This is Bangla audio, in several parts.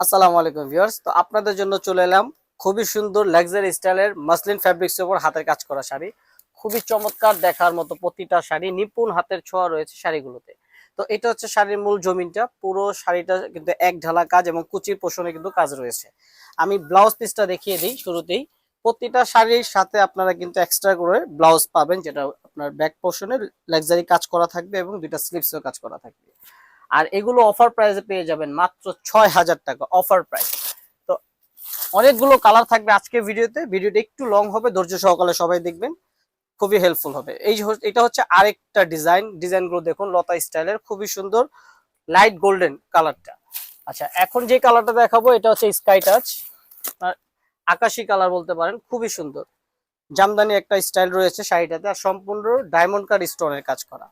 আসসালামু আলাইকুম ভিউয়ার্স। তো আপনাদের জন্য চলে এলাম খুবই সুন্দর লাক্সারি স্টাইলের মাসলিন ফ্যাব্রিক্স উপর হাতের কাজ করা শাড়ি। খুবই চমৎকার দেখার মতো প্রতিটা শাড়ি, নিপুণ হাতের ছোঁয়া রয়েছে শাড়িগুলোতে। তো এটা হচ্ছে শাড়ির মূল জমিনটা। পুরো শাড়িটা কিন্তু এক ঢালা কাজ এবং কুচির পোষণে কিন্তু কাজ রয়েছে। আমি ব্লাউজ পিসটা দেখিয়ে দিই শুরুতেই। প্রতিটা শাড়ির সাথে আপনারা কিন্তু এক্সট্রা করে ব্লাউজ পাবেন, যেটা আপনার ব্যাক পোর্শনে লাক্সারি কাজ করা থাকবে এবং দুইটা স্লিভসেও কাজ করা থাকবে। আর এগুলো অফার প্রাইসে পেয়ে যাবেন মাত্র ছয় হাজার টাকা অফার প্রাইস তো অনেকগুলো কালার থাকবে আজকে ভিডিওতে। ভিডিওটা একটু লং হবে, ধৈর্য সহকালে সবাই দেখবেন। খুবই হেল্পফুল হবে। এই এটা হচ্ছে আরেকটা ডিজাইন ডিজাইনগুলো দেখুন, লতা স্টাইলের। খুবই সুন্দর লাইট গোল্ডেন কালারটা আচ্ছা এখন যে কালারটা দেখাবো, এটা হচ্ছে স্কাই টাচ আকাশি কালার বলতে পারেন, খুবই সুন্দর। জামদানি একটা স্টাইল রয়েছে শাড়িটাতে, আর সম্পূর্ণ ডায়মন্ড কার স্টোনের কাজ করা।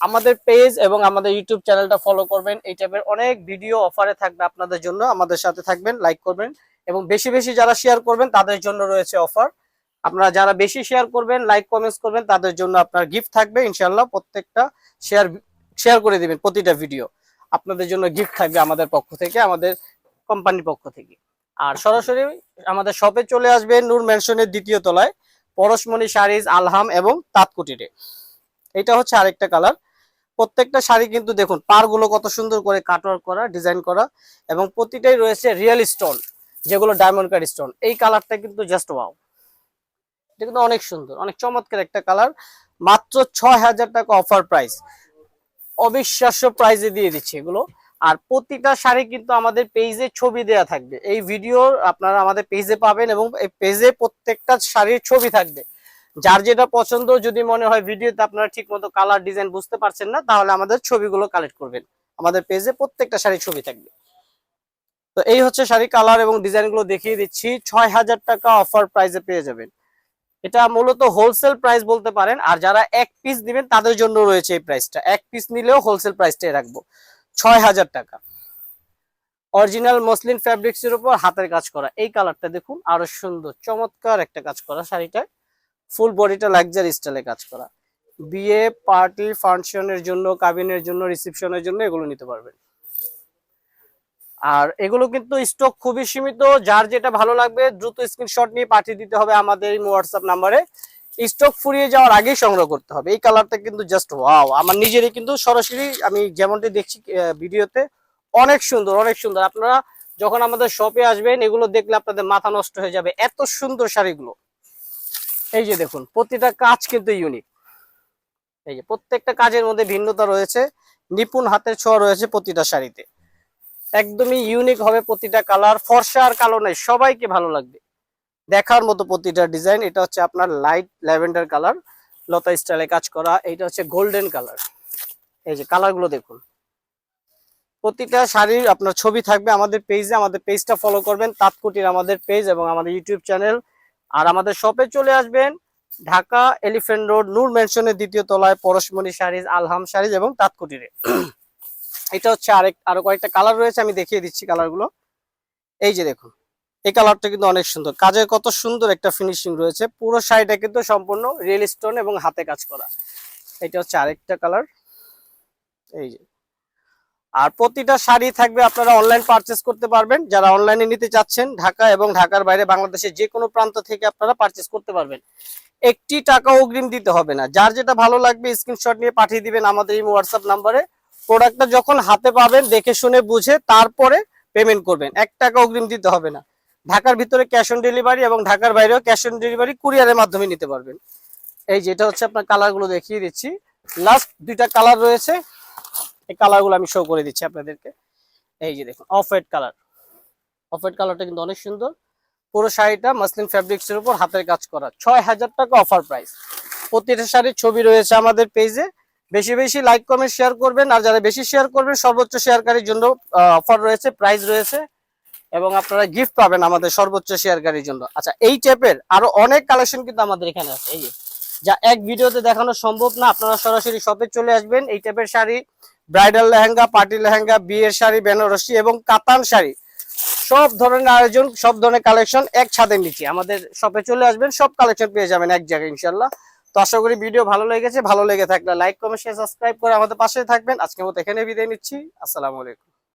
আমাদের পেজ এবং আমাদের ইউটিউব চ্যানেলটা ফলো করবেন। এই টাইপের অনেক ভিডিও অফারে থাকবে আপনাদের জন্য। আমাদের সাথে থাকবেন লাইক করবেন এবং বেশি বেশি যারা শেয়ার করবেন, তাদের জন্য রয়েছে অফার আপনারা যারা বেশি শেয়ার করবেন লাইক কমেন্টস করবেন, তাদের জন্য আপনার গিফট থাকবে। ইনশাল্লাহ প্রত্যেকটা শেয়ার শেয়ার করে দিবেন প্রতিটা ভিডিও আপনাদের জন্য গিফট থাকবে আমাদের পক্ষ থেকে, আমাদের কোম্পানির পক্ষ থেকে। আর সরাসরি আমাদের শপে চলে আসবেন নূর ম্যানশনের দ্বিতীয় তলায়, পরশমণি শাড়িজ আলহাম এবং তাঁতকুটিরে। এটা হচ্ছে আরেকটা কালার প্রত্যেকটা শাড়ি কিন্তু দেখুন পারগুলো কত সুন্দর করে কাটওয়ার্ক করা ডিজাইন করা এবং প্রতিটাই রয়েছে রিয়েল স্টোন যেগুলো ডায়মন্ড কার স্টোন এই কালারটা কিন্তু জাস্ট ওয়াও এটা কিন্তু অনেক সুন্দর, অনেক চমৎকার একটা কালার মাত্র ছয় হাজার টাকা অফার প্রাইস অবিশ্বাস্য প্রাইসে দিয়ে দিচ্ছে এগুলো। আর প্রতিটা শাড়ি কিন্তু আমাদের পেজে ছবি দেয়া থাকবে। এই ভিডিও আপনারা আমাদের পেজে পাবেন এবং এই পেজে প্রত্যেকটা শাড়ির ছবি থাকবে। যার যেটা পছন্দ, যদি মনে হয় ভিডিওতে আপনারা ঠিক মতো কালার ডিজাইন বুঝতে পারছেন না, তাহলে আমাদের ছবিগুলো কালেক্ট করবেন। আমাদের পেজে প্রত্যেকটা শাড়ির ছবি থাকবে। তো এই হচ্ছে শাড়ি কালার এবং ডিজাইনগুলো দেখিয়ে দিচ্ছি। ছয় হাজার টাকা অফার প্রাইসে পেয়ে যাবেন। এটা মূলত হোলসেল প্রাইস বলতে পারেন, আর যারা এক পিস দিবেন তাদের জন্য রয়েছে এই প্রাইসটা এক পিস নিলেও হোলসেল প্রাইসটাই রাখব। ছয় হাজার টাকা। অরিজিনাল মসলিন ফ্যাব্রিক্স এর উপর হাতের কাজ করা। এই কালারটা দেখুন, আরও সুন্দর, চমৎকার একটা কাজ করা শাড়িটা। ফুল বডিটা লাক্সারি স্টাইলে কাজ করা। বিয়ে পার্টি ফাংশনের জন্য কাবিনের জন্য রিসেপশনের জন্য এগুলো নিতে পারবেন। আর এগুলো কিন্তু স্টক খুবই সীমিত, যার যেটা ভালো লাগবে, দ্রুত স্ক্রিনশট নিয়ে পাঠিয়ে দিতে হবে আমাদের এই হোয়াটসঅ্যাপ নাম্বারে স্টক ফুরিয়ে যাওয়ার আগেই সংগ্রহ করতে হবে। এই কালারটা কিন্তু জাস্ট ওয়াও আমার নিজেরই কিন্তু সরাসরি আমি যেমনটি দেখছি ভিডিওতে অনেক সুন্দর অনেক সুন্দর। আপনারা যখন আমাদের শপে আসবেন, এগুলো দেখলে আপনাদের মাথা নষ্ট হয়ে যাবে। এত সুন্দর শাড়িগুলো। এই যে দেখুন, প্রতিটা কাজ কিন্তু ইউনিক এই যে প্রত্যেকটা কাজের মধ্যে ভিন্নতা রয়েছে। নিপুণ হাতের ছোঁয়া রয়েছে প্রতিটা শাড়িতে। একদমই ইউনিক হবে প্রতিটা কালার ফর্সা আর কালো নাই সবাইকে ভালো লাগবে। দেখার মতো প্রতিটা ডিজাইন এটা হচ্ছে আপনার লাইট ল্যাভেন্ডার কালার লতা স্টাইলে কাজ করা এটা হচ্ছে গোল্ডেন কালার এই যে কালারগুলো দেখুন। প্রতিটা শাড়ির আপনার ছবি থাকবে আমাদের পেজে আমাদের পেজটা ফলো করবেন তাৎকুটির আমাদের পেজ এবং আমাদের ইউটিউব চ্যানেল আর আমাদের শপে চলে আসবেন ঢাকা এলিফেন্ট রোড নূর মেনশনের দ্বিতীয় তলায় পরশমণি শাড়িজ আলহাম শাড়িজ এবং তাঁতকুটিরে। এটা হচ্ছে আরেক, আরও কয়েকটা কালার রয়েছে, আমি দেখিয়ে দিচ্ছি কালারগুলো এই যে দেখুন, এই কালারটা কিন্তু অনেক সুন্দর। কাজের কত সুন্দর একটা ফিনিশিং রয়েছে। পুরো শাড়িটা কিন্তু সম্পূর্ণ রিয়েল স্টোন এবং হাতে কাজ করা। এটা হচ্ছে আরেকটা কালার এই যে আর প্রতিটা শাড়ি থাকবে আপনারা অনলাইন পারচেস করতে পারবেন। যারা অনলাইনে নিতে চাচ্ছেন, ঢাকা এবং ঢাকার বাইরে বাংলাদেশের যে কোনো প্রান্ত থেকে আপনারা পারচেস করতে পারবেন। একটি টাকা অগ্রিম দিতে হবে না। যার যেটা ভালো লাগবে স্ক্রিনশট নিয়ে পাঠিয়ে দিবেন আমাদের এই হোয়াটসঅ্যাপ নাম্বারে প্রোডাক্টটা যখন হাতে পাবেন, দেখে শুনে বুঝে তারপরে পেমেন্ট করবেন। এক টাকা অগ্রিম দিতে হবে না। ঢাকার ভিতরে ক্যাশ অন ডেলিভারি এবং ঢাকার বাইরেও ক্যাশ অন ডেলিভারি কুরিয়ারের মাধ্যমে নিতে পারবেন। এই যেটা হচ্ছে আপনার কালারগুলো দেখিয়ে দিচ্ছি। লাস্ট দুইটা কালার রয়েছে। এই কালারগুলো আমি শো করে দিচ্ছি আপনাদেরকে। এই যে দেখুন off white colour off white কালারটা কিন্তু অনেক সুন্দর। পুরো শাড়িটা মাসলিন ফ্যাব্রিক্স এর উপর হাতের কাজ করা। ছয় হাজার টাকা অফার প্রাইস প্রতিটা শাড়ির ছবি রয়েছে আমাদের পেজে বেশি বেশি লাইক কমেন্ট শেয়ার করবেন। আর যারা বেশি শেয়ার করবেন, সর্বোচ্চ শেয়ারকারীর জন্য অফার রয়েছে প্রাইস রয়েছে। এবং আপনারা গিফট পাবেন আমাদের সর্বোচ্চ শেয়ারকারীর জন্য। আচ্ছা এই টাইপের আরও অনেক কালেকশন কিন্তু আমাদের এখানে আছে। এই যে যা এক ভিডিওতে দেখানো সম্ভব না, আপনারা সরাসরি শপে চলে আসবেন। এই টাইপের শাড়ি ব্রাইডাল লেহেঙ্গা পার্টি লেহেঙ্গা, বিয়ের শাড়ি, বেনারসি এবং কাতান শাড়ি। সব ধরনের আয়োজন, সব ধরনের কালেকশন এক ছাদের নিচে আমাদের শপে চলে আসবেন, সব কালেকশন পেয়ে যাবেন এক জায়গায় ইনশাল্লাহ তো আশা করি ভিডিও ভালো লেগেছে। ভালো লেগে থাকলে লাইক কমেন্ট শেয়ার সাবস্ক্রাইব করে আমাদের পাশে থাকবেন। আজকের মতো এখানে বিদায় নিচ্ছি। আসসালামু আলাইকুম।